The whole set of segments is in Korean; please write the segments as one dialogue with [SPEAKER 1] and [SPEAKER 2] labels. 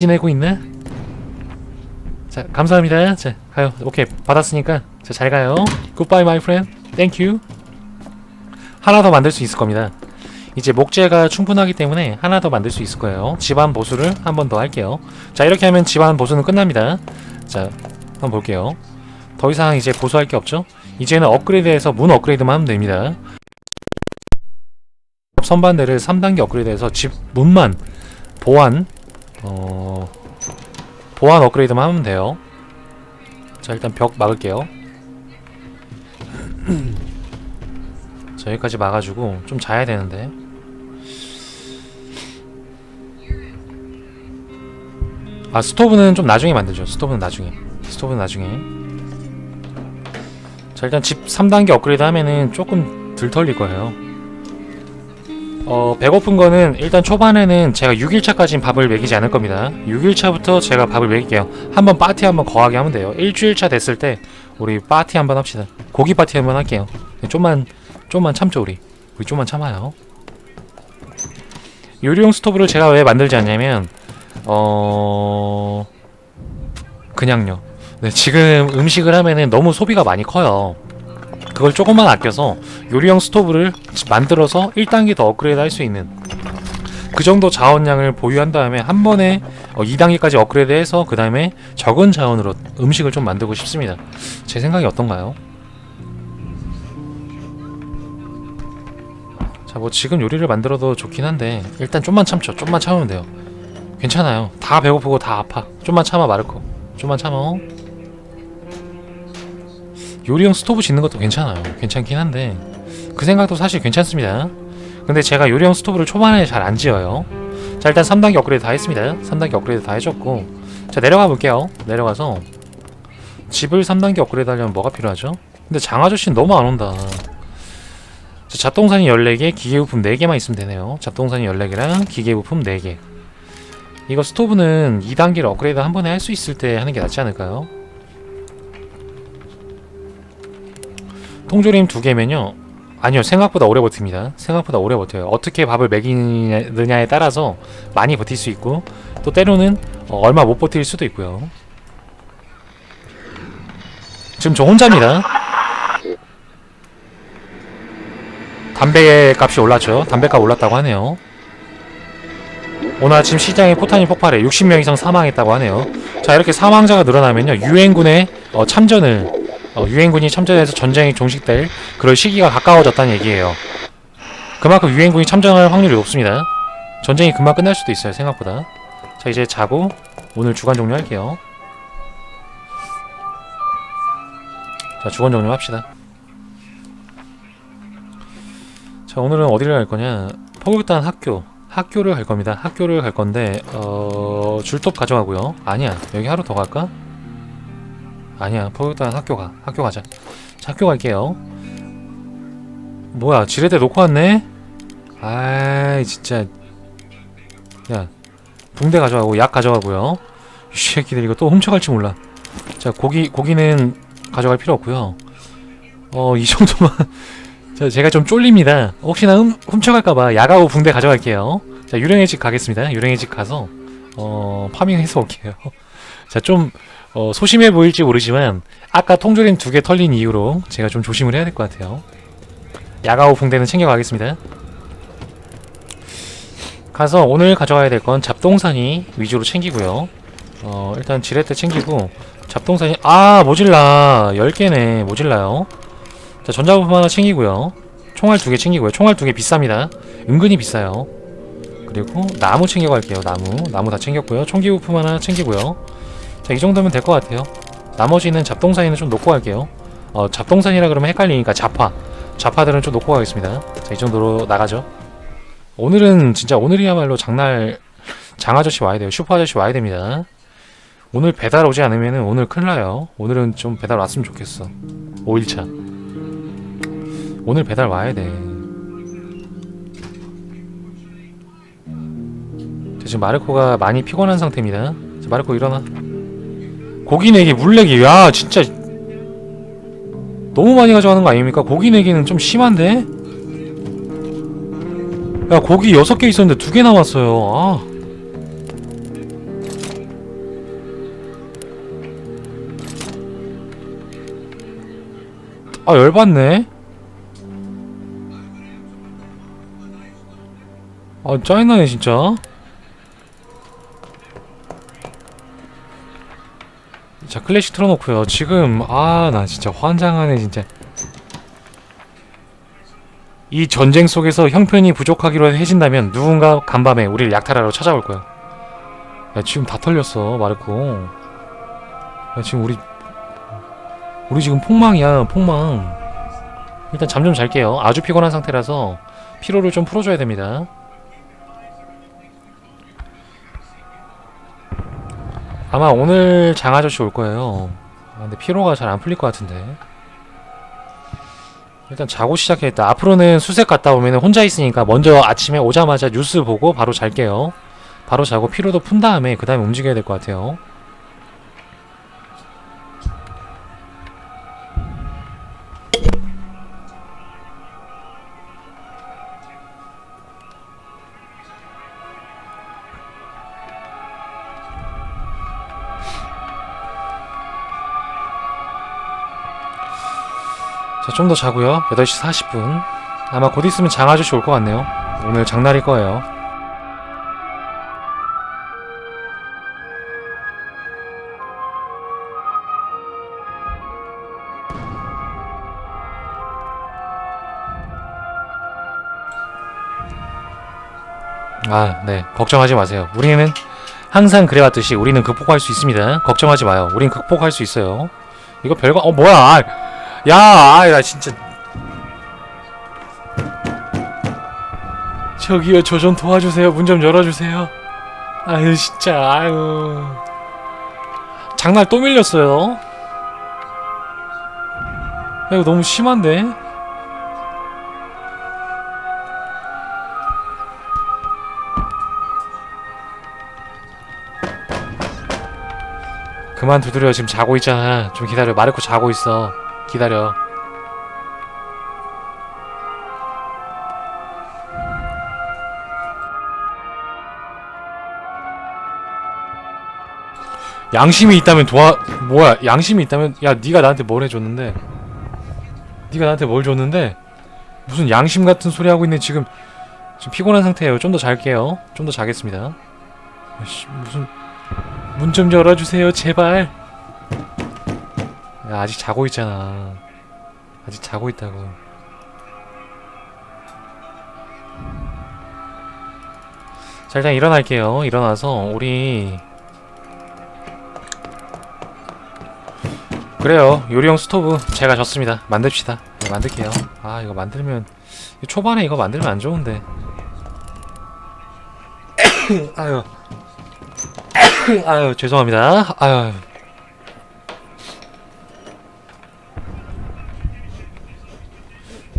[SPEAKER 1] 지내고 있나? 자 감사합니다. 자 가요. 오케이 받았으니까 자 잘 가요. 굿바이 마이 프렌드 땡큐 하나 더 만들 수 있을 겁니다. 이제 목재가 충분하기 때문에 하나 더 만들 수 있을 거예요. 집안 보수를 한 번 더 할게요. 자 이렇게 하면 집안 보수는 끝납니다. 자 한번 볼게요. 더 이상 이제 보수할 게 없죠? 이제는 업그레이드해서 문 업그레이드만 하면 됩니다. 선반대를 3단계 업그레이드해서 집 문만 보완 어 보안 업그레이드만 하면 돼요. 자 일단 벽 막을게요. 자 여기까지 막아주고 좀 자야 되는데. 아 스토브는 좀 나중에 만들죠. 스토브는 나중에. 스토브는 나중에. 자 일단 집 3단계 업그레이드 하면은 조금 덜 털릴 거예요. 어, 배고픈 거는 일단 초반에는 제가 6일차까지는 밥을 먹이지 않을 겁니다. 6일차부터 제가 밥을 먹일게요. 한번 파티 한번 거하게 하면 돼요. 일주일차 됐을 때 우리 파티 한번 합시다. 고기 파티 한번 할게요. 좀만 좀만 참죠 우리. 우리 좀만 참아요. 요리용 스토브를 제가 왜 만들지 않냐면 어 그냥요. 네, 지금 음식을 하면은 너무 소비가 많이 커요. 그걸 조금만 아껴서 요리형 스토브를 만들어서 1단계 더 업그레이드 할 수 있는 그 정도 자원량을 보유한 다음에 한 번에 어, 2단계까지 업그레이드 해서 그 다음에 적은 자원으로 음식을 좀 만들고 싶습니다. 제 생각이 어떤가요? 자, 뭐 지금 요리를 만들어도 좋긴 한데 일단 좀만 참죠. 좀만 참으면 돼요. 괜찮아요. 다 배고프고 다 아파. 좀만 참아 마르코. 좀만 참어. 요리용 스토브 짓는 것도 괜찮아요. 괜찮긴 한데 그 생각도 사실 괜찮습니다. 근데 제가 요리용 스토브를 초반에 잘 안 지어요. 자 일단 3단계 업그레이드 다 했습니다. 3단계 업그레이드 다 해줬고 자 내려가 볼게요. 내려가서 집을 3단계 업그레이드 하려면 뭐가 필요하죠? 근데 장아저씨는 너무 안 온다. 자, 잡동사니 14개, 기계부품 4개만 있으면 되네요. 잡동사니 14개랑 기계부품 4개. 이거 스토브는 2단계를 업그레이드 한 번에 할 수 있을 때 하는 게 낫지 않을까요? 통조림 두 개면요. 아니요, 생각보다 오래 버팁니다. 생각보다 오래 버텨요. 어떻게 밥을 먹이느냐에 따라서 많이 버틸 수 있고, 또 때로는 어, 얼마 못 버틸 수도 있고요. 지금 저 혼자입니다. 담배 값이 올랐죠. 담배 값 올랐다고 하네요. 오늘 아침 시장에 포탄이 폭발해 60명 이상 사망했다고 하네요. 자, 이렇게 사망자가 늘어나면요. 유엔군의 어, 참전을 어, 유엔군이 참전해서 전쟁이 종식될 그럴 시기가 가까워졌다는 얘기예요. 그만큼 유엔군이 참전할 확률이 높습니다. 전쟁이 금방 끝날 수도 있어요, 생각보다. 자, 이제 자고 오늘 주간 종료할게요. 자, 주간 종료합시다. 자, 오늘은 어디를 갈 거냐? 포격단 학교. 학교를 갈 겁니다. 학교를 갈 건데, 어, 줄톱 가져가고요. 아니야, 여기 하루 더 갈까? 아니야 포격단 학교 가 학교 가자. 자, 학교 갈게요. 뭐야 지뢰대 놓고 왔네? 아이 진짜. 야 붕대 가져가고 약 가져가고요. 이 새끼들 이거 또 훔쳐갈지 몰라. 자 고기 고기는 가져갈 필요 없고요. 어 이 정도만. 자 제가 좀 쫄립니다. 혹시나 훔, 훔쳐갈까봐 약하고 붕대 가져갈게요. 자 유령의 집 가겠습니다. 유령의 집 가서 어 파밍해서 올게요 자 좀 어, 소심해 보일지 모르지만 아까 통조림 두 개 털린 이후로 제가 좀 조심을 해야 될 것 같아요. 야가오 붕대는 챙겨가겠습니다. 가서 오늘 가져가야 될 건 잡동사니 위주로 챙기고요. 어, 일단 지렛대 챙기고 잡동사니 아 모질라 10개네 모질라요. 자 전자부품 하나 챙기고요. 총알 두 개 챙기고요. 총알 두 개 비쌉니다. 은근히 비싸요. 그리고 나무 챙겨갈게요. 나무 나무 다 챙겼고요. 총기 부품 하나 챙기고요. 자, 이 정도면 될 것 같아요. 나머지는 잡동사니는 좀 놓고 갈게요. 어, 잡동사니라 그러면 헷갈리니까 잡화. 잡화들은 좀 놓고 가겠습니다. 자, 이 정도로 나가죠. 오늘은 진짜 오늘이야말로 장날 장아저씨 와야 돼요. 슈퍼 아저씨 와야 됩니다. 오늘 배달 오지 않으면 오늘 큰일 나요. 오늘은 좀 배달 왔으면 좋겠어. 5일차. 오늘 배달 와야 돼. 자, 지금 마르코가 많이 피곤한 상태입니다. 자, 마르코 일어나. 고기 내기, 물 내기. 야, 진짜 너무 많이 가져가는 거 아닙니까? 고기 내기는 좀 심한데? 야, 고기 6개 있었는데 2개 남았어요. 아. 아, 열받네. 아, 짜증나네, 진짜. 자 클래식 틀어놓고요. 지금 아 나 진짜 환장하네 진짜. 이 전쟁 속에서 형편이 부족하기로 해진다면 누군가 간밤에 우리를 약탈하러 찾아올 거야. 야 지금 다 털렸어 마르코. 야 지금 우리 우리 지금 폭망이야 폭망. 일단 잠 좀 잘게요. 아주 피곤한 상태라서 피로를 좀 풀어줘야 됩니다 아마 오늘 장 아저씨 올 거예요. 아, 근데 피로가 잘 안 풀릴 것 같은데. 일단 자고 시작했다. 앞으로는 수색 갔다 오면 혼자 있으니까 먼저 아침에 오자마자 뉴스 보고 바로 잘게요. 바로 자고 피로도 푼 다음에 그 다음에 움직여야 될 것 같아요 좀 더 자고요. 8시 40분. 아마 곧 있으면 장 아저씨 올 것 같네요. 오늘 장날일 거예요. 아, 네. 걱정하지 마세요. 우리는 항상 그래왔듯이 우리는 극복할 수 있습니다. 걱정하지 마요. 우린 극복할 수 있어요. 이거 별거, 어, 뭐야. 아, 야, 아, 나 진짜. 저기요, 저 좀 도와주세요. 문 좀 열어주세요. 아유, 진짜, 아유. 장날 또 밀렸어요. 야, 이거 너무 심한데? 그만 두드려 지금 자고 있잖아 좀 기다려 마르코 자고 있어 기다려. 양심이 있다면 도와 뭐야 양심이 있다면 야 네가 나한테 뭘 해줬는데? 네가 나한테 뭘 줬는데? 무슨 양심 같은 소리 하고 있네 지금 지금 피곤한 상태예요. 좀 더 잘게요. 좀 더 자겠습니다. 씨 무슨 문 좀 열어주세요, 제발. 야, 아직 자고 있잖아. 아직 자고 있다고. 자, 일단 일어날게요. 일어나서 우리 그래요. 요리용 스토브 제가 졌습니다. 만듭시다. 네, 만들게요. 아, 이거 만들면 초반에 이거 만들면 안 좋은데. 아유. 아유 죄송합니다. 아유.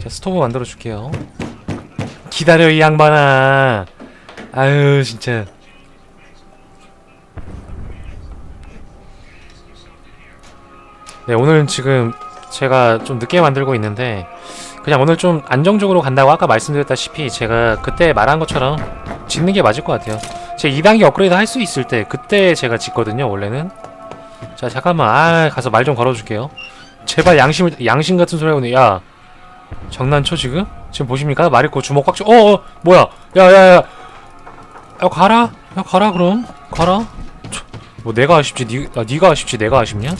[SPEAKER 1] 자 스토브 만들어 줄게요. 기다려 이 양반아. 아유 진짜. 네 오늘 지금 제가 좀 늦게 만들고 있는데 그냥 오늘 좀 안정적으로 간다고 아까 말씀드렸다시피 제가 그때 말한 것처럼 짓는 게 맞을 것 같아요. 제 2단계 업그레이드 할 수 있을 때 그때 제가 짓거든요 원래는 자 잠깐만 아 가서 말 좀 걸어줄게요 제발 양심을 양심 같은 소리 하고 야 장난쳐 지금? 지금 보십니까? 마리코 주먹 꽉 쥐.. 어 어 뭐야 야야야 야, 가라 야 가라 그럼 가라 쳐, 뭐 내가 아쉽지 니, 아, 니가 아쉽지 내가 아쉽냐?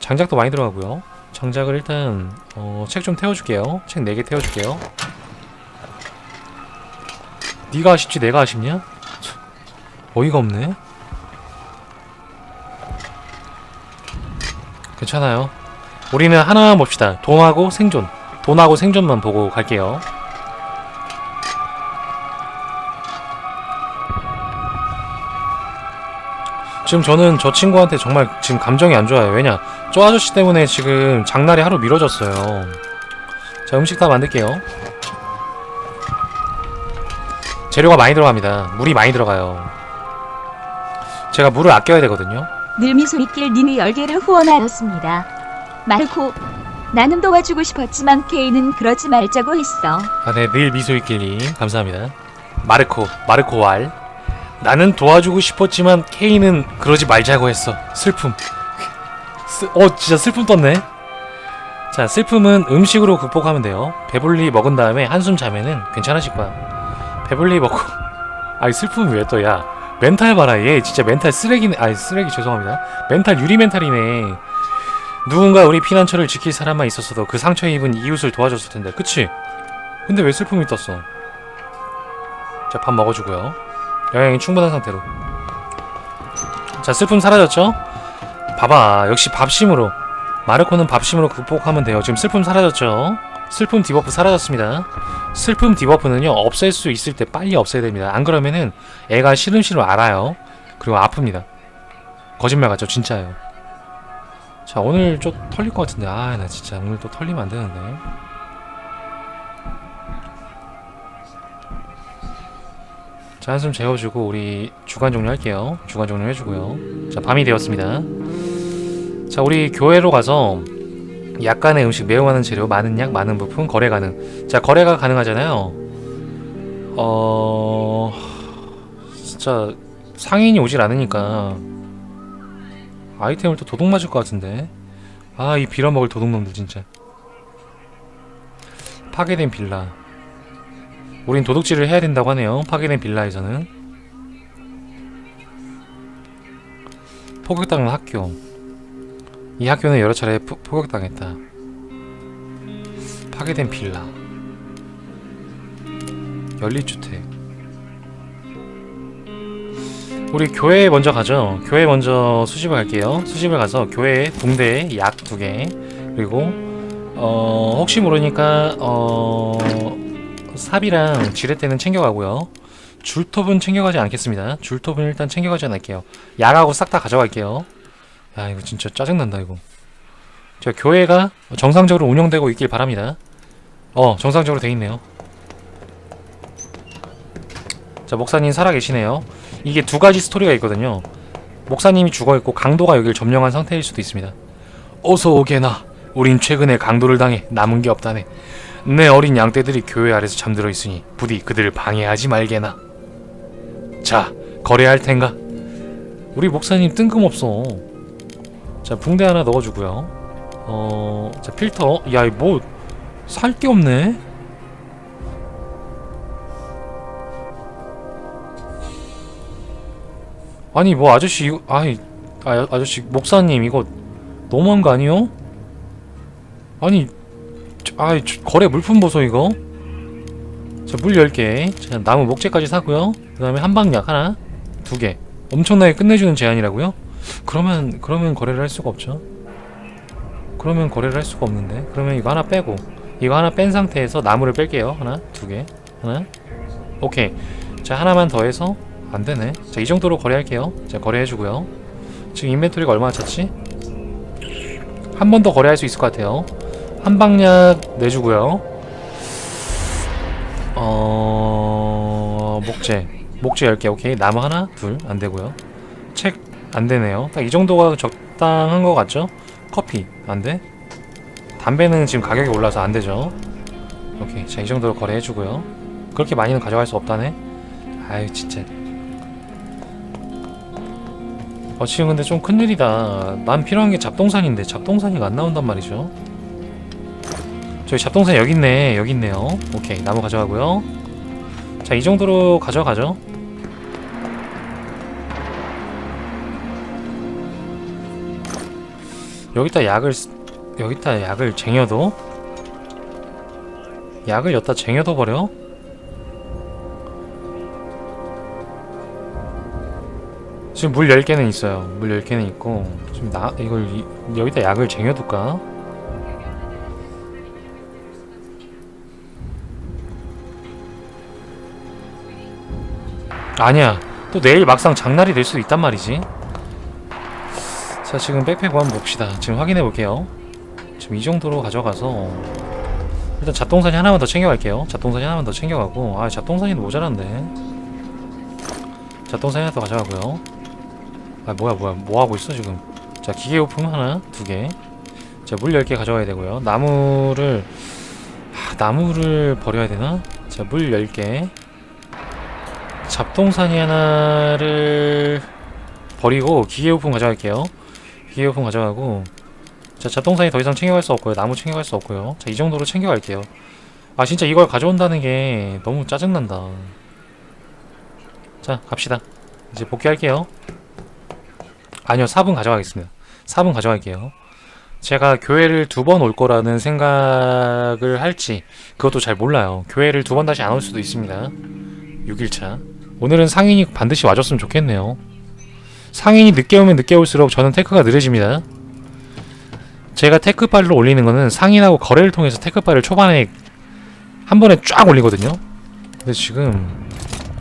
[SPEAKER 1] 장작도 많이 들어가고요 장작을 일단 어, 책 좀 태워줄게요 책 4개 태워줄게요 네가 아쉽지 내가 아쉽냐? 참, 어이가 없네. 괜찮아요. 우리는 하나만 봅시다. 돈하고 생존. 돈하고 생존만 보고 갈게요. 지금 저는 저 친구한테 정말 지금 감정이 안 좋아요. 왜냐? 저 아저씨 때문에 지금 장날이 하루 미뤄졌어요. 자, 음식 다 만들게요. 재료가 많이 들어갑니다. 물이 많이 들어가요. 제가 물을 아껴야 되거든요.
[SPEAKER 2] 늘미소리길 님이 열개를 후원하였습니다. 마르코, 나는 도와주고 싶었지만 케이는 그러지 말자고 했어.
[SPEAKER 1] 아, 네, 늘 미소 있길님 감사합니다. 마르코, 마르코 왈. 나는 도와주고 싶었지만 케이는 그러지 말자고 했어. 슬픔. 쓰, 어, 진짜 슬픔 떴네. 자, 슬픔은 음식으로 극복하면 돼요. 배불리 먹은 다음에 한숨 자면은 괜찮아질 거야. 배불리 먹고. 아니, 슬픔이 왜 또, 야. 멘탈 봐라, 얘. 진짜 멘탈 쓰레기네. 아니, 쓰레기 죄송합니다. 멘탈 유리 멘탈이네. 누군가 우리 피난처를 지킬 사람만 있었어도 그 상처 입은 이웃을 도와줬을 텐데. 그치? 근데 왜 슬픔이 떴어? 자, 밥 먹어주고요. 영양이 충분한 상태로. 자, 슬픔 사라졌죠? 봐봐. 역시 밥심으로. 마르코는 밥심으로 극복하면 돼요. 지금 슬픔 사라졌죠? 슬픔 디버프 사라졌습니다. 슬픔 디버프는요, 없앨 수 있을 때 빨리 없애야 됩니다. 안 그러면은 애가 시름시름 알아요. 그리고 아픕니다. 거짓말 같죠? 진짜예요. 자, 오늘 좀 털릴 것 같은데. 아, 나 진짜 오늘 또 털리면 안 되는데. 자, 한숨 재워주고 우리 주간 종료 할게요. 주간 종료 해주고요. 자, 밤이 되었습니다. 자, 우리 교회로 가서 약간의 음식, 매우 많은 재료, 많은 약, 많은 부품 거래 가능. 자, 거래가 가능하잖아요. 어, 진짜 상인이 오질 않으니까 아이템을 또 도둑 맞을 것 같은데. 아, 이 빌어먹을 도둑놈들 진짜. 파괴된 빌라. 우린 도둑질을 해야 된다고 하네요. 파괴된 빌라에서는. 폭격당한 학교. 이 학교는 여러 차례 포, 폭격당했다. 파괴된 빌라. 연립주택. 우리 교회에 먼저 가죠. 교회 먼저 수집을 갈게요. 수집을 가서 교회 붕대 약 두 개. 그리고 어 혹시 모르니까 어 삽이랑 지렛대는 챙겨가고요. 줄톱은 챙겨가지 않겠습니다. 줄톱은 일단 챙겨가지 않을게요. 약하고 싹 다 가져갈게요. 야 이거 진짜 짜증난다 이거. 저 교회가 정상적으로 운영되고 있길 바랍니다. 어 정상적으로 돼 있네요. 자 목사님 살아 계시네요. 이게 두 가지 스토리가 있거든요. 목사님이 죽어 있고 강도가 여길 점령한 상태일 수도 있습니다. 어서 오게나. 우린 최근에 강도를 당해 남은 게 없다네. 내 어린 양떼들이 교회 아래서 잠들어 있으니 부디 그들을 방해하지 말게나. 자, 거래할 텐가? 우리 목사님 뜬금없어. 자, 붕대 하나 넣어주고요. 어, 자 필터. 야, 뭐살 게 없네. 아니 뭐 아저씨 이거 아이 아, 아저씨 목사님 이거 너무한 거 아니요? 아니 저, 거래 물품 보소 이거. 자물 10개. 자 나무 목재까지 사고요. 그 다음에 한방약 하나 두개. 엄청나게 끝내주는 제안이라고요? 그러면 그러면 거래를 할 수가 없죠. 그러면 거래를 할 수가 없는데. 그러면 이거 하나 빼고 이거 하나 뺀 상태에서 나무를 뺄게요. 하나 두개. 하나. 오케이. 자 하나만 더해서 안되네. 자 이 정도로 거래할게요. 자 거래해주고요. 지금 인벤토리가 얼마나 찼지? 한 번 더 거래할 수 있을 것 같아요. 한방약 내주고요. 어... 목재. 목재 10개. 오케이. 나무 하나 둘 안되고요. 책 안되네요. 딱 이 정도가 적당한 것 같죠? 커피 안돼? 담배는 지금 가격이 올라서 안되죠? 오케이. 자 이 정도로 거래해주고요. 그렇게 많이는 가져갈 수 없다네. 아유 진짜 어 지금 근데 좀 큰일이다. 난 필요한 게 잡동산인데 잡동산이가 안 나온단 말이죠. 저기 잡동산 여기 있네. 여기 있네요. 오케이. 나무 가져가고요. 자 이 정도로 가져가죠. 여기다 약을 쓰- 여기다 약을 쟁여도? 약을 여기다 쟁여도 버려? 지금 물 10개는 있어요. 물 10개는 있고 지금 나 이걸 이, 여기다 약을 쟁여둘까? 아니야. 또 내일 막상 장날이 될 수도 있단 말이지. 자, 지금 백팩 한번 봅시다. 지금 확인해 볼게요. 지금 이 정도로 가져가서 일단 잡동사니 하나만 더 챙겨갈게요. 잡동사니 하나만 더 챙겨가고 아 잡동사니도 모자란데. 잡동사니 하나 더 가져가고요. 아 뭐야 뭐야. 뭐 하고 있어 지금? 자 기계용품 하나? 두개자물 10개 가져가야 되고요. 나무를 하, 나무를 버려야 되나? 자물 10개. 잡동사니 하나를 버리고 기계용품 가져갈게요. 기계용품 가져가고. 자 잡동사니 더 이상 챙겨갈 수 없고요. 나무 챙겨갈 수 없고요. 자 이 정도로 챙겨갈게요. 아 진짜 이걸 가져온다는 게 너무 짜증난다. 자 갑시다. 이제 복귀할게요 아니요 4분 가져가겠습니다. 4분 가져갈게요. 제가 교회를 두 번 올 거라는 생각을 할지 그것도 잘 몰라요. 교회를 두 번 다시 안 올 수도 있습니다. 6일차. 오늘은 상인이 반드시 와줬으면 좋겠네요. 상인이 늦게 오면 늦게 올수록 저는 테크가 느려집니다. 제가 테크바를 올리는 거는 상인하고 거래를 통해서 테크바를 초반에 한 번에 쫙 올리거든요. 근데 지금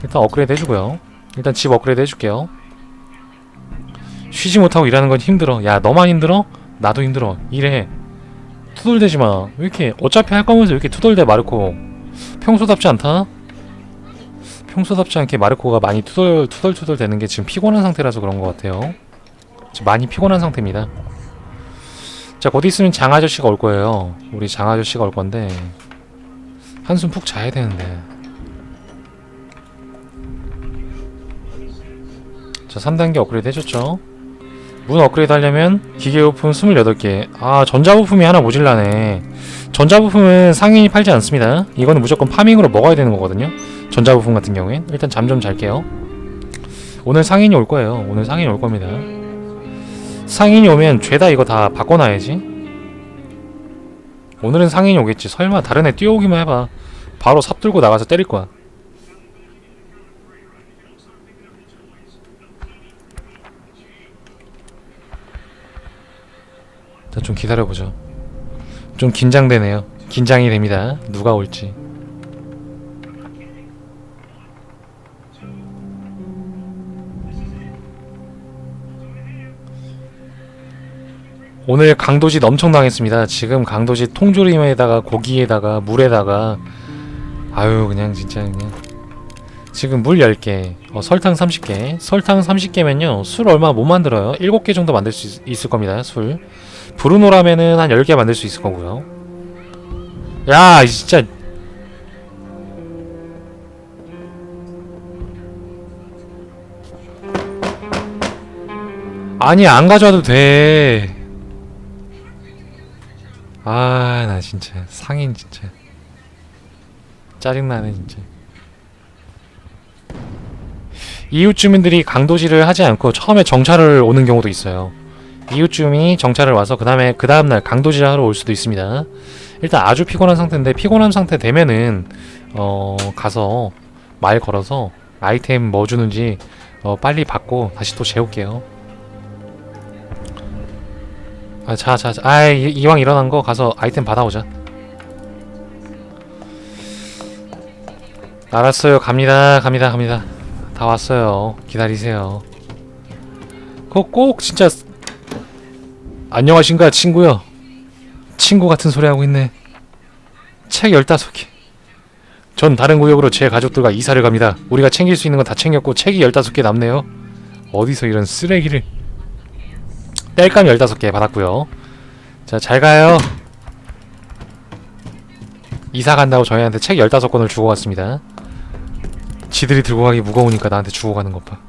[SPEAKER 1] 일단 업그레이드 해주고요. 일단 집 업그레이드 해줄게요 쉬지 못하고 일하는 건 힘들어. 야 너만 힘들어? 나도 힘들어. 일해 투덜대지 마 왜 이렇게 어차피 할 거면서 왜 이렇게 투덜대 마르코? 평소답지 않다? 평소답지 않게 마르코가 많이 투덜 투덜투덜 되는 게 지금 피곤한 상태라서 그런 것 같아요. 지금 많이 피곤한 상태입니다. 자 곧 있으면 장 아저씨가 올 거예요. 우리 장 아저씨가 올 건데 한숨 푹 자야 되는데. 자 3단계 업그레이드 해줬죠 문 업그레이드 하려면 기계 부품 28개. 아 전자부품이 하나 모질라네. 전자부품은 상인이 팔지 않습니다. 이거는 무조건 파밍으로 먹어야 되는 거거든요. 전자부품 같은 경우엔. 일단 잠 좀 잘게요. 오늘 상인이 올 거예요. 오늘 상인이 올 겁니다. 상인이 오면 죄다 이거 다 바꿔놔야지. 오늘은 상인이 오겠지. 설마 다른 애 뛰어오기만 해봐. 바로 삽 들고 나가서 때릴 거야 자, 좀 기다려보죠. 좀 긴장되네요. 긴장이 됩니다. 누가 올지. 오늘 강도짓 엄청 당했습니다. 지금 강도짓 통조림에다가 고기에다가 물에다가 아유 그냥 진짜 그냥 지금 물 10개, 어, 설탕 30개. 설탕 30개면요. 술 얼마 못 만들어요. 7개 정도 만들 수 있, 있을 겁니다. 술. 브루노라면은 한 10개 만들 수 있을 거고요. 야, 이 진짜 아니, 안 가져와도 돼. 아, 나 진짜 상인 진짜 짜증나네, 진짜. 이웃 주민들이 강도질을 하지 않고 처음에 정찰을 오는 경우도 있어요. 이웃 주민이 정찰을 와서 그 다음에 그 다음 날 강도질 하러 올 수도 있습니다. 일단 아주 피곤한 상태인데 피곤한 상태 되면은 어 가서 말 걸어서 아이템 뭐 주는지 어 빨리 받고 다시 또 재울게요. 아 자 자 자, 아 이- 이왕 일어난 거 가서 아이템 받아오자. 알았어요 갑니다 갑니다 갑니다. 다 왔어요. 기다리세요. 그거 꼭 진짜 안녕하신가 친구요. 친구 같은 소리 하고 있네. 책 15개. 전 다른 구역으로 제 가족들과 이사를 갑니다. 우리가 챙길 수 있는 건 다 챙겼고 책이 15개 남네요. 어디서 이런 쓰레기를. 땔감 15개 받았고요. 자, 잘 가요. 이사 간다고 저희한테 책 15권을 주고 갔습니다. 지들이 들고 가기 무거우니까 나한테 주고 가는 것 봐.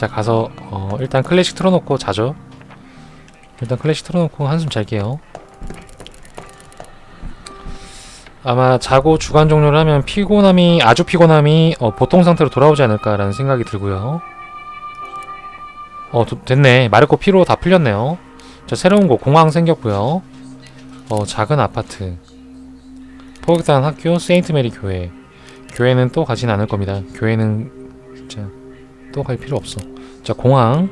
[SPEAKER 1] 자 가서 어, 일단 클래식 틀어놓고 자죠. 일단 클래식 틀어놓고 한숨 잘게요. 아마 자고 주간 종료를 하면 피곤함이 아주 피곤함이 어, 보통 상태로 돌아오지 않을까라는 생각이 들고요. 어 도- 됐네. 마르코 피로 다 풀렸네요. 자 새로운 곳 공항 생겼고요. 어 작은 아파트. 포격단 학교 세인트 메리 교회. 교회는 또 가진 않을 겁니다. 교회는 진짜 또 갈 필요 없어. 자 공항.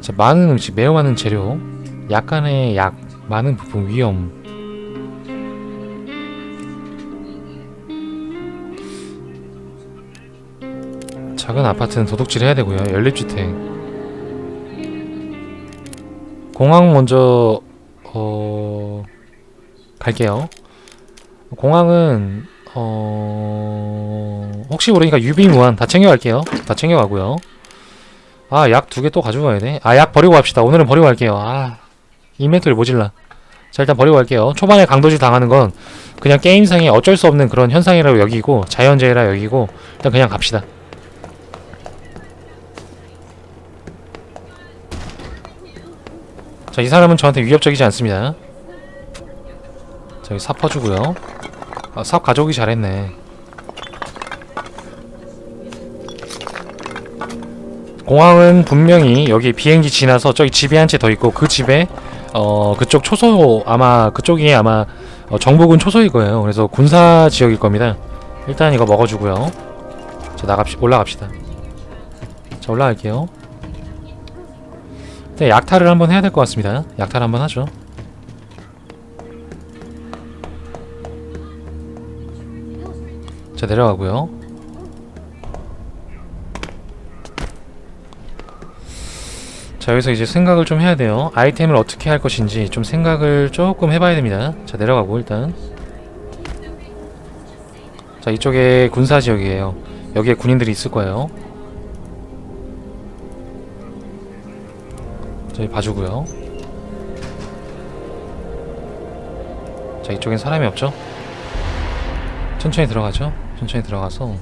[SPEAKER 1] 자 많은 음식, 매우 많은 재료, 약간의 약, 많은 부품 위험. 작은 아파트는 도둑질 해야 되고요. 연립주택. 공항 먼저 어 갈게요. 공항은 어 혹시 모르니까 유비 무한 다 챙겨갈게요. 다 챙겨가고요. 아 약 두 개 또 가지고 가야 돼. 아 약 버리고 갑시다. 오늘은 버리고 갈게요. 아 인벤토리 모질라. 자 일단 버리고 갈게요. 초반에 강도질 당하는 건 그냥 게임상에 어쩔 수 없는 그런 현상이라고 여기고 자연재해라 여기고 일단 그냥 갑시다. 자 이 사람은 저한테 위협적이지 않습니다 자 여기 삽 퍼주고요 아, 삽 가져오기 잘했네 공항은 분명히 여기 비행기 지나서 저기 집에 한채 더 있고 그 집에 어 그쪽 초소 아마 그쪽이 아마 어, 정부군 초소일 거예요. 그래서 군사 지역일 겁니다. 일단 이거 먹어주고요. 자 나갑시 올라갑시다. 자 올라갈게요. 일단 약탈을 한번 해야 될 것 같습니다. 약탈 한번 하죠. 자 내려가고요 자 여기서 이제 생각을 좀 해야 돼요. 아이템을 어떻게 할 것인지 좀 생각을 조금 해봐야 됩니다. 자 내려가고 일단. 자 이쪽에 군사 지역이에요. 여기에 군인들이 있을 거예요. 저희 봐주고요. 자 이쪽엔 사람이 없죠? 천천히 들어가죠? 천천히 들어가서.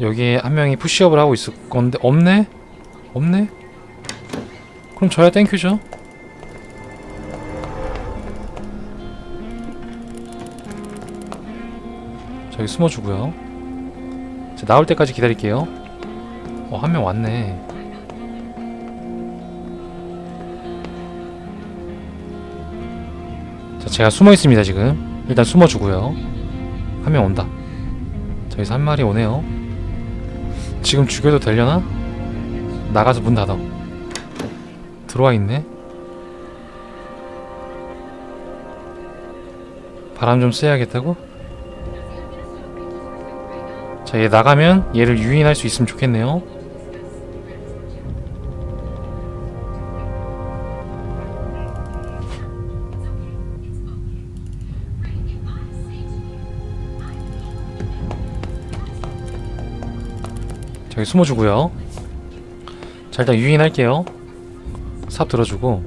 [SPEAKER 1] 여기에 한 명이 푸시업을 하고 있을 건데 없네? 없네? 그럼 저야 땡큐죠. 저기 숨어주고요. 자, 나올 때까지 기다릴게요. 어 한 명 왔네. 자 제가 숨어 있습니다 지금. 일단 숨어주고요. 한 명 온다. 자 여기서 한 마리 오네요. 지금 죽여도 되려나? 나가서 문 닫아 들어와 있네 바람 좀 쐬야겠다고? 자, 얘 나가면 얘를 유인할 수 있으면 좋겠네요. 저기 숨어주고요. 자, 일단 유인할게요. 삽 들어주고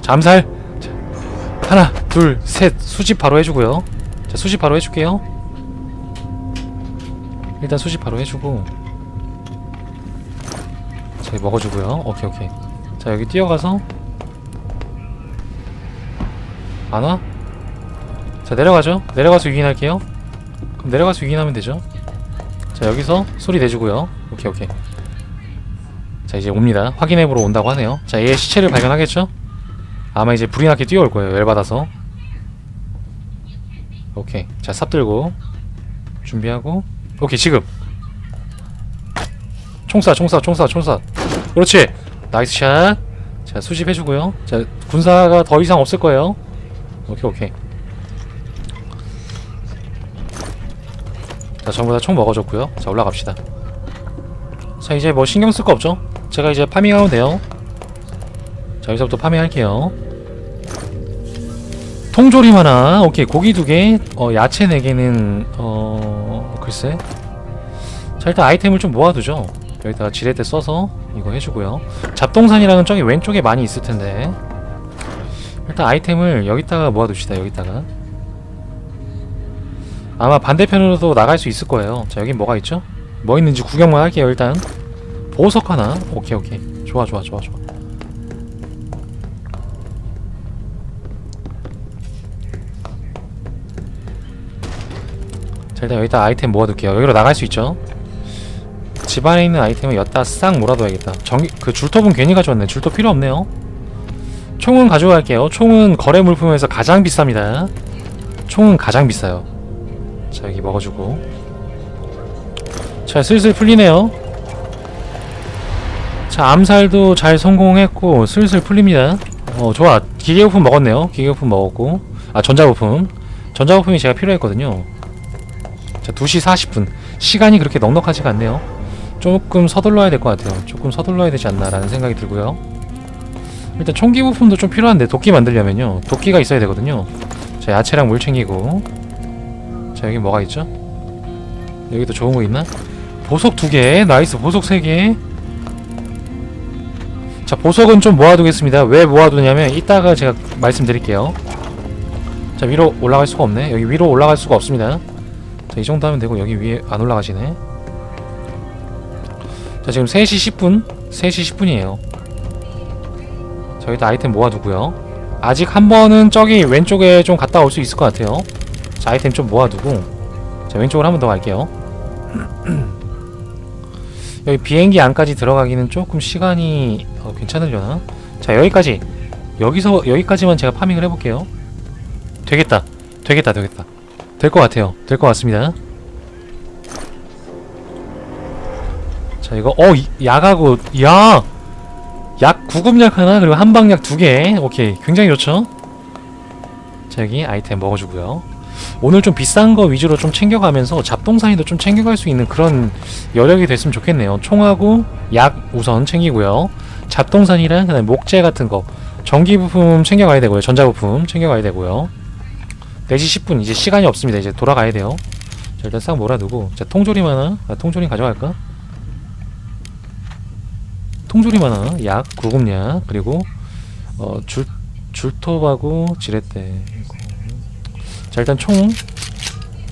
[SPEAKER 1] 잠살. 자, 하나, 둘, 셋. 수집 바로 해주고요. 자, 수집 바로 해줄게요. 일단 수집 바로 해주고 자 먹어주고요 오케이 오케이 자 여기 뛰어가서 안 와? 자 내려가죠 내려가서 유인할게요 그럼 내려가서 유인하면 되죠 자 여기서 소리 내주고요 오케이 오케이 자 이제 옵니다. 확인해보러 온다고 하네요. 자 얘의 시체를 발견하겠죠? 아마 이제 불이 나게 뛰어올 거예요. 열받아서. 오케이. 자삽 들고 준비하고. 오케이 지금. 총쏴 총쏴 총쏴 총쏴 그렇지. 나이스 샷자 수집해주고요. 자 군사가 더 이상 없을 거예요. 오케이 오케이. 자 전부 다 총 먹어줬고요. 자 올라갑시다. 자 이제 뭐 신경 쓸 거 없죠 제가 이제 파밍하면 돼요. 자 여기서부터 파밍할게요. 통조림 하나. 오케이 고기 두개. 어 야채 네 개는 어 글쎄. 자 일단 아이템을 좀 모아두죠. 여기다가 지렛대 써서 이거 해주고요. 잡동산이랑은 저기 왼쪽에 많이 있을 텐데. 일단 아이템을 여기다가 모아둡시다 여기다가. 아마 반대편으로도 나갈 수 있을 거예요. 자 여기 뭐가 있죠? 뭐 있는지 구경만 할게요 일단 보석 하나? 오케이 오케이. 좋아 좋아 좋아 좋아. 자 일단 여기다 아이템 모아둘게요. 여기로 나갈 수 있죠? 집 안에 있는 아이템을 여기다 싹 몰아둬야겠다. 전기 그 줄톱은 괜히 가져왔네. 줄톱 필요 없네요. 총은 가져갈게요. 총은 거래 물품에서 가장 비쌉니다. 총은 가장 비싸요. 자 여기 먹어주고. 자 슬슬 풀리네요 자 암살도 잘 성공했고 슬슬 풀립니다. 어 좋아. 기계부품 먹었네요. 기계부품 먹었고. 아 전자부품. 전자부품이 제가 필요했거든요. 자 2시 40분. 시간이 그렇게 넉넉하지가 않네요. 조금 서둘러야 될 것 같아요. 조금 서둘러야 되지 않나 라는 생각이 들고요. 일단 총기 부품도 좀 필요한데 도끼 만들려면요. 도끼가 있어야 되거든요. 자 야채랑 물 챙기고. 자 여기 뭐가 있죠? 여기도 좋은 거 있나? 보석 두개. 나이스. 보석 세개 자 보석은 좀 모아두겠습니다. 왜 모아두냐면 이따가 제가 말씀드릴게요. 자 위로 올라갈 수가 없네. 여기 위로 올라갈 수가 없습니다. 자 이 정도 하면 되고 여기 위에 안 올라가시네. 자 지금 3시 10분? 3시 10분이에요. 자 저희도 아이템 모아두고요. 아직 한 번은 저기 왼쪽에 좀 갔다 올 수 있을 것 같아요. 자, 아이템 좀 모아두고. 자, 왼쪽으로 한 번 더 갈게요. 여기 비행기 안까지 들어가기는 조금 시간이 어, 괜찮으려나? 자, 여기까지 여기서 여기까지만 제가 파밍을 해볼게요. 되겠다, 되겠다, 되겠다. 될 것 같아요. 될 것 같습니다. 자, 이거 어 이- 약하고 야. 약 구급약 하나 그리고 한방약 두 개. 오케이. 굉장히 좋죠? 자, 여기 아이템 먹어 주고요. 오늘 좀 비싼 거 위주로 좀 챙겨가면서 잡동사니도 좀 챙겨갈 수 있는 그런 여력이 됐으면 좋겠네요. 총하고 약 우선 챙기고요. 잡동산이랑 그다음에 목재 같은 거 전기 부품 챙겨가야 되고요. 전자 부품 챙겨가야 되고요. 4시 10분 이제 시간이 없습니다. 이제 돌아가야 돼요. 자, 일단 싹 몰아두고 자, 통조림 하나. 아, 통조림 가져갈까? 통조림 하나, 약, 구급약, 그리고 어, 줄 줄톱하고 지렛대. 자, 일단 총.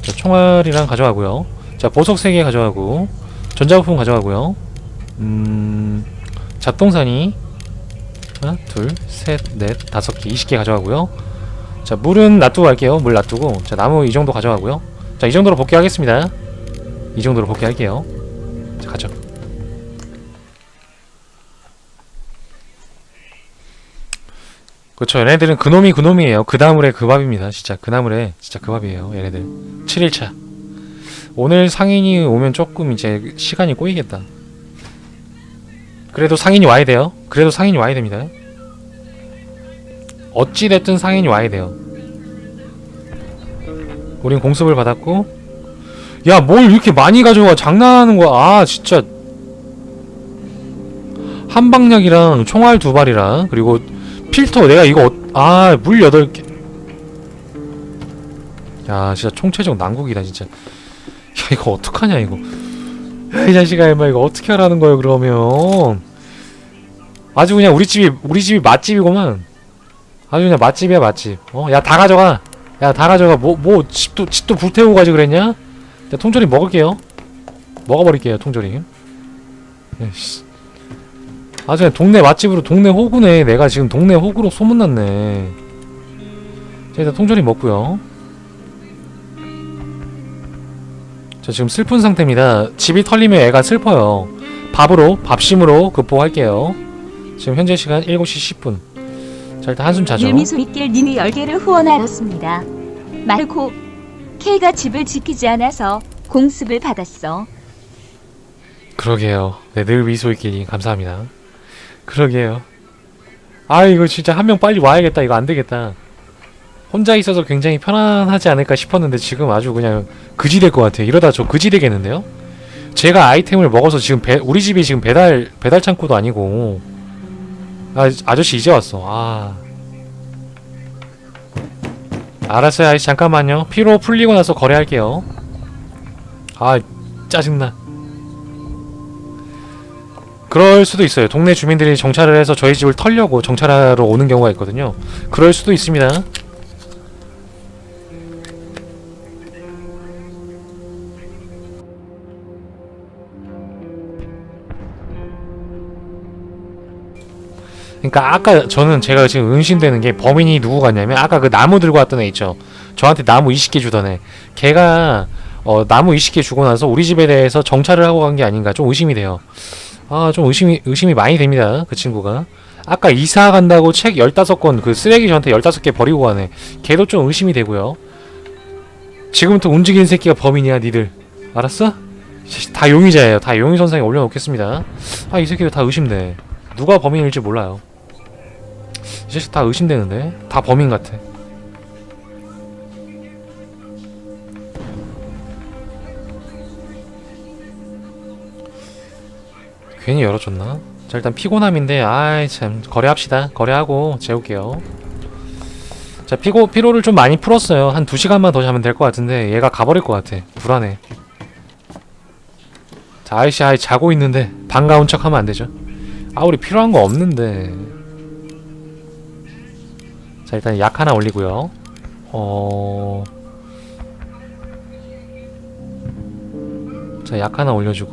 [SPEAKER 1] 자, 총알이랑 가져가고요. 자, 보석 3개 가져가고 전자부품 가져가고요. 음, 잡동사니 하나, 둘, 셋, 넷, 다섯 개, 20개 가져가고요. 자, 물은 놔두고 갈게요. 물 놔두고. 자, 나무 이 정도 가져가고요. 자, 이 정도로 복귀하겠습니다. 이 정도로 복귀할게요. 자, 가죠. 그렇죠. 얘네들은 그놈이 그놈이에요. 그 다음에 그 밥입니다. 진짜 그 나물에 진짜 그 밥이에요. 얘네들. 7일차. 오늘 상인이 오면 조금 이제 시간이 꼬이겠다. 그래도 상인이 와야 돼요. 그래도 상인이 와야 됩니다. 어찌 됐든 상인이 와야 돼요. 우린 공습을 받았고 야 뭘 이렇게 많이 가져와 장난하는 거야 아 진짜 한방약이랑 총알 두 발이랑 그리고 필터 내가 이거 아물 여덟 개. 야 진짜 총체적 난국이다 진짜. 야 이거 어떡하냐 이거. 야 이 자식아 임마 이거 어떻게 하라는 거예요 그러면. 아주 그냥 우리 집이 우리 집이 맛집이구만. 아주 그냥 맛집이야 맛집. 어 야 다 가져가. 야 다 가져가. 뭐뭐 집도 집도 불태우고 가지 그랬냐? 야 통조림 먹을게요. 먹어버릴게요 통조림. 야씨. 아주 동네 맛집으로 동네 호구네. 내가 지금 동네 호구로 소문났네. 자 일단 통조림 먹고요. 저 지금 슬픈 상태입니다. 집이 털리면 애가 슬퍼요. 밥으로 밥심으로 극복할게요. 지금 현재 시간 7시 10분. 자 일단 한숨 자죠.
[SPEAKER 2] 유미소 있길 님이 열개를 후원하였습니다. 마르코 K가 집을 지키지 않아서 공습을 받았어.
[SPEAKER 1] 그러게요. 네, 늘 미소 있기니 감사합니다 그러게요. 아 이거 진짜 한 명 빨리 와야겠다. 이거 안 되겠다. 혼자 있어서 굉장히 편안하지 않을까 싶었는데 지금 아주 그냥 그지 될 것 같아요. 이러다 저 그지 되겠는데요? 제가 아이템을 먹어서 지금 배, 우리 집이 지금 배달 배달 창고도 아니고. 아 아저씨 이제 왔어. 아. 알았어요 아저씨. 잠깐만요. 피로 풀리고 나서 거래할게요. 아 짜증나 그럴 수도 있어요. 동네 주민들이 정찰을 해서 저희 집을 털려고 정찰하러 오는 경우가 있거든요. 그럴 수도 있습니다. 그러니까 아까 저는 제가 지금 의심되는 게 범인이 누구 같냐면 아까 그 나무 들고 왔던 애 있죠. 저한테 나무 20개 주던 애. 걔가 어, 나무 20개 주고 나서 우리 집에 대해서 정찰을 하고 간 게 아닌가 좀 의심이 돼요. 아, 좀 의심이, 의심이 많이 됩니다. 그 친구가. 아까 이사 간다고 책 15권, 그 쓰레기 저한테 15개 버리고 가네. 걔도 좀 의심이 되고요. 지금부터 움직이는 새끼가 범인이야, 니들. 알았어? 다 용의자예요. 다 용의 선상에 올려놓겠습니다. 아, 이 새끼들 다 의심돼. 누가 범인일지 몰라요. 이 자식 다 의심되는데? 다 범인 같아. 괜히 열어줬나? 자 일단 피곤함인데 아이 참 거래합시다. 거래하고 재울게요. 자 피고 피로를 좀 많이 풀었어요. 한 2시간만 더 자면 될 것 같은데 얘가 가버릴 것 같아. 불안해. 자 아이씨 아이 자고 있는데 반가운 척 하면 안 되죠. 아 우리 필요한 거 없는데. 자 일단 약 하나 올리고요. 어... 자 약 하나 올려주고